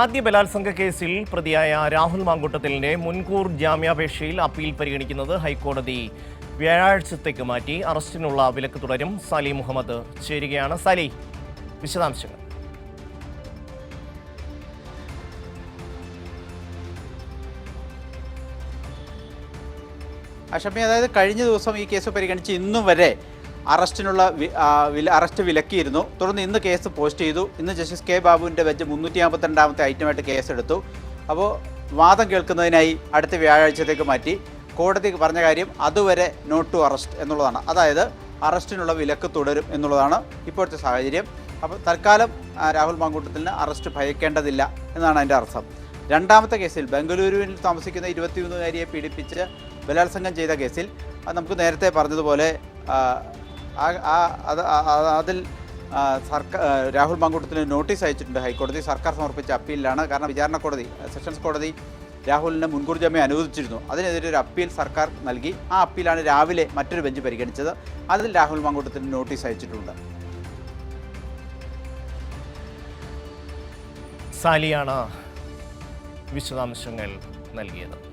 ആദ്യ ബലാത്സംഗ കേസിൽ പ്രതിയായ രാഹുൽ മാങ്കൂട്ടത്തിലിന്റെ മുൻകൂർ ജാമ്യാപേക്ഷയിൽ അപ്പീൽ പരിഗണിക്കുന്നത് ഹൈക്കോടതി. വ്യാഴാഴ്ചത്തേക്ക് മാറ്റി അറസ്റ്റിനുള്ള വിലക്ക് തുടരും. സലി മുഹമ്മദ് ചേരുകയാണ്. സലി വിശദാംശങ്ങൾ. അഷമി അതായത് കഴിഞ്ഞ ദിവസം ഈ കേസ് പരിഗണിച്ച് ഇന്നും വരെ അറസ്റ്റിനുള്ള അറസ്റ്റ് വിലക്കിയിരുന്നു. തുടർന്ന് ഇന്ന് കേസ് പോസ്റ്റ് ചെയ്തു. ഇന്ന് ജസ്റ്റിസ് കെ ബാബുവിന്റെ വെച്ച് മുന്നൂറ്റി അമ്പത്തിരണ്ടാമത്തെ ഐറ്റമായിട്ട് കേസെടുത്തു. അപ്പോൾ വാദം കേൾക്കുന്നതിനായി അടുത്ത വ്യാഴാഴ്ചത്തേക്ക് മാറ്റി. കോടതി പറഞ്ഞ കാര്യം അതുവരെ നോട്ട് ടു അറസ്റ്റ് എന്നുള്ളതാണ്. അതായത് അറസ്റ്റിനുള്ള വിലക്ക് തുടരും എന്നുള്ളതാണ് ഇപ്പോഴത്തെ സാഹചര്യം. അപ്പോൾ തൽക്കാലം രാഹുൽ മാങ്കൂട്ടത്തിന് അറസ്റ്റ് ഭയക്കേണ്ടതില്ല എന്നാണ് അതിന്റെ അർത്ഥം. രണ്ടാമത്തെ കേസിൽ ബംഗളൂരുവിൽ താമസിക്കുന്ന ഇരുപത്തിമൂന്നുകാരിയെ പീഡിപ്പിച്ച് ബലാത്സംഗം ചെയ്ത കേസിൽ നമുക്ക് നേരത്തെ പറഞ്ഞതുപോലെ ആ- അതിൽ സർക്കാർ രാഹുൽ മങ്കൂട്ടത്തിന് നോട്ടീസ് അയച്ചിട്ടുണ്ട് ഹൈക്കോടതി. സർക്കാർ സമർപ്പിച്ച അപ്പീലിലാണ്. കാരണം വിചാരണ കോടതി സെഷൻസ് കോടതി രാഹുലിന് മുൻകൂർ ജാമ്യം അനുവദിച്ചിരുന്നു. അതിനെതിരെ ഒരു അപ്പീൽ സർക്കാർ നൽകി. ആ അപ്പീലാണ് രാവിലെ മറ്റൊരു ബെഞ്ച് പരിഗണിച്ചത്. അതിൽ രാഹുൽ മങ്കൂട്ടത്തിന് നോട്ടീസ് അയച്ചിട്ടുണ്ട്. സാലിയാണ് വിശദാംശങ്ങൾ നൽകിയത്.